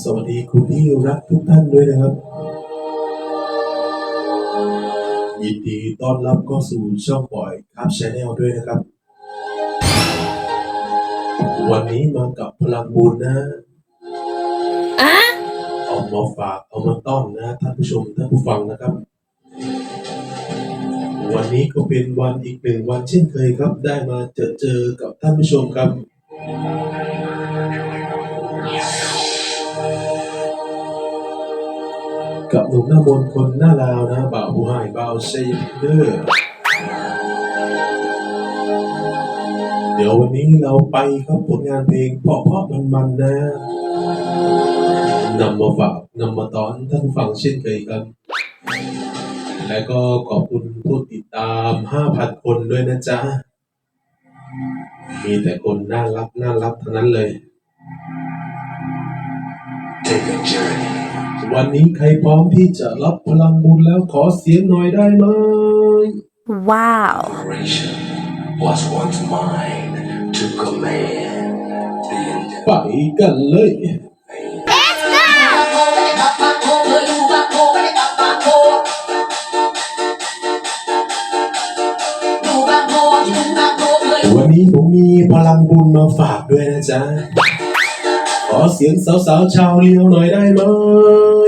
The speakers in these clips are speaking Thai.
สวัสดีคุณที่รักทุกท่านด้วยนะครับ ยินดีต้อนรับเข้าสู่ช่องบ่อยครับชาแนลด้วยนะครับ วันนี้มากับพลังบุญนะอะเอามาฝากเอามาต้อนนะท่านผู้ชมท่านผู้ฟังนะครับ วันนี้ก็เป็นวันอีกหนึ่งวันเช่นเคยครับ ได้มาเจอเจอกับท่านผู้ชมครับ กับหนุ่มหน้ามนคนหน้าลาวนะบ่าวผู้หายบ่าวชัยเดอร์เดี๋ยววันนี้เราไปครับผลงานเพลงเพราะเพราะมันๆนะนำมาฝากนำมาตอนท่านฟังเช่นเคยครับ และก็ขอบคุณผู้ติดตาม 5,000 คนด้วยนะจ๊ะ มีแต่คนน่ารักน่ารักทั้งนั้นเลย Take a journey. วันนี้ใครพร้อมที่จะรับพลังบุญแล้วขอเสียงหน่อยได้ไหมว้าว Operation was once mine to command the entire ไปกันเลย วันนี้ผมมีพลังบุญมาฝากด้วยนะจ๊ะ ขอเสียงสาวๆชาวเลียวหน่อยได้ไหม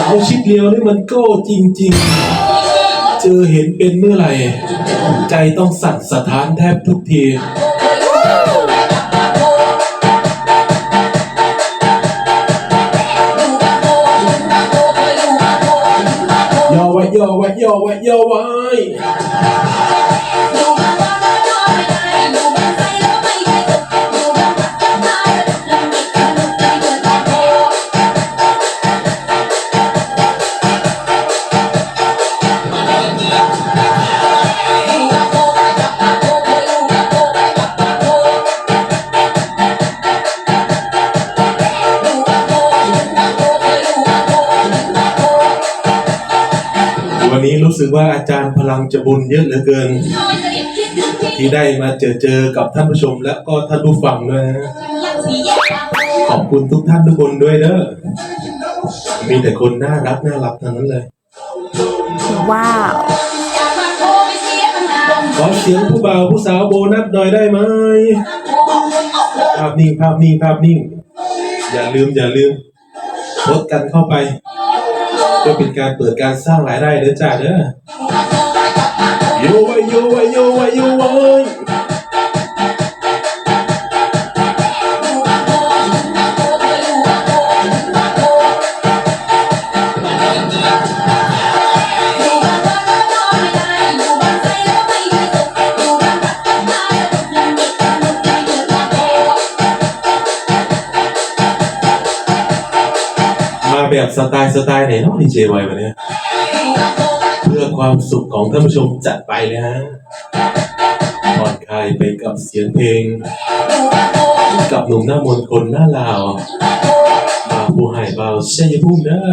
กันหรือยังไปกันเลยคิดถึงพี่นิดและพี่ทางบ้านบทพี่ชายยังไปโรงพยาบาลเราหักกันลังสี่แยกปากโพอยากมาโทรไปเสียตั้งนานทิ้งบ้านฉันเลยไม่โกกลับมาแล้วไปสาวบ้านโพโอ้โหโกจริงๆนะสาวชิดเลียวนี่มันโก้จริง ๆ เจอเห็นเป็นเมื่อไหร่ ใจต้องสั่นสะท้านแทบทุกทีย่อไว้ย่อไว้ย่อไว้ย่อไว้ วันนี้รู้สึกว่าอาจารย์พลังจะบุญเยอะเหลือเกิน ที่ได้มาเจอเจอกับท่านผู้ชมและก็ท่านผู้ฟังด้วยนะขอบคุณทุกท่านทุกคนด้วยเด้อมีแต่คนน่ารักน่ารักทั้งนั้นเลย ว้าวขอเสียงผู้บ่าวผู้สาวโบนัสหน่อยได้ไหมภาพนิ่งภาพนิ่งภาพนิ่ง อย่าลืมอย่าลืมโพสต์กันเข้าไป เพื่อเป็นการเปิดการสร้างรายได้เด้อจ้าเด้อโยไว้โยไว้โยไว้โยไว้ สไตล์สไตล์ไหนเนาะดีเจไว้วันเนี้ยเพื่อความสุขของท่านผู้ชมจัดไปเลยฮะผ่อนคลายไปกับเสียงเพลง กับหนุ่มหน้ามนคนหน้าลาวบาวผู้หายบาวชัยภูมิเด้อ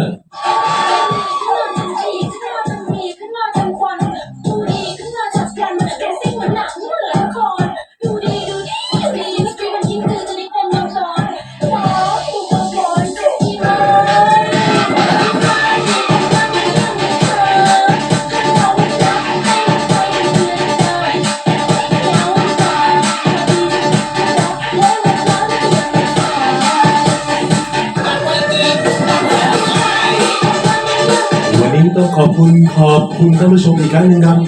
ขอบคุณขอบคุณท่านผู้ชมอีกครั้งหนึ่งครับ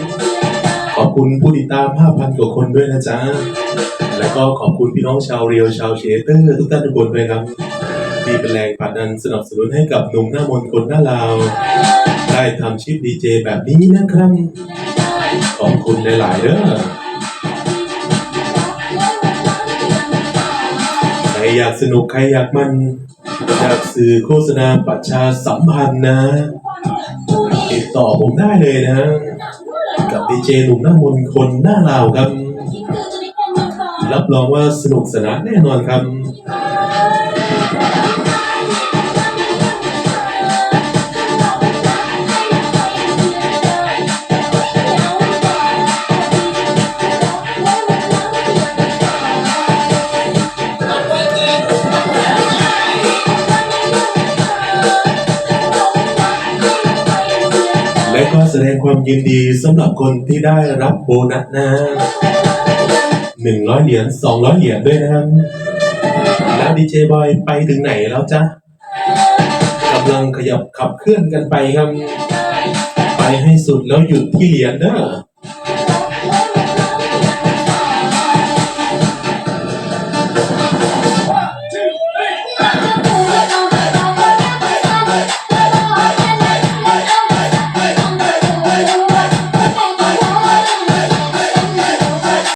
ขอบคุณผู้ติดตาม 5,000 กว่าคนด้วยนะจ๊ะ แล้วก็ขอบคุณพี่น้องชาวเรียวชาวเชเตอร์ทุกท่านทุกคนด้วยครับที่เป็นแรงผลักดันสนับสนุนให้กับหนุ่มหน้ามนคนหน้าลาว ได้ทำชิปดีเจแบบนี้นะครับขอบคุณหลาย ๆเด้อใครอยากสนุกใครอยากมันอยากสื่อโฆษณาประชาสัมพันธ์นะ ต่อผมได้เลยนะฮะกับดีเจหนุ่มหน้ามนคนหน้าลาวครับ รับรองว่าสนุกสนานแน่นอนครับ และก็แสดงความยินดีสำหรับคนที่ได้รับโบนัสนะหนึ่งร้อยเหรียญสองร้อยเหรียญด้วยนะครับแล้วดีเจบอยไปถึงไหนแล้วจ๊ะกำลังขยับขับเคลื่อนกันไปครับ ไปให้สุดแล้วหยุดที่เหรียญเด้อ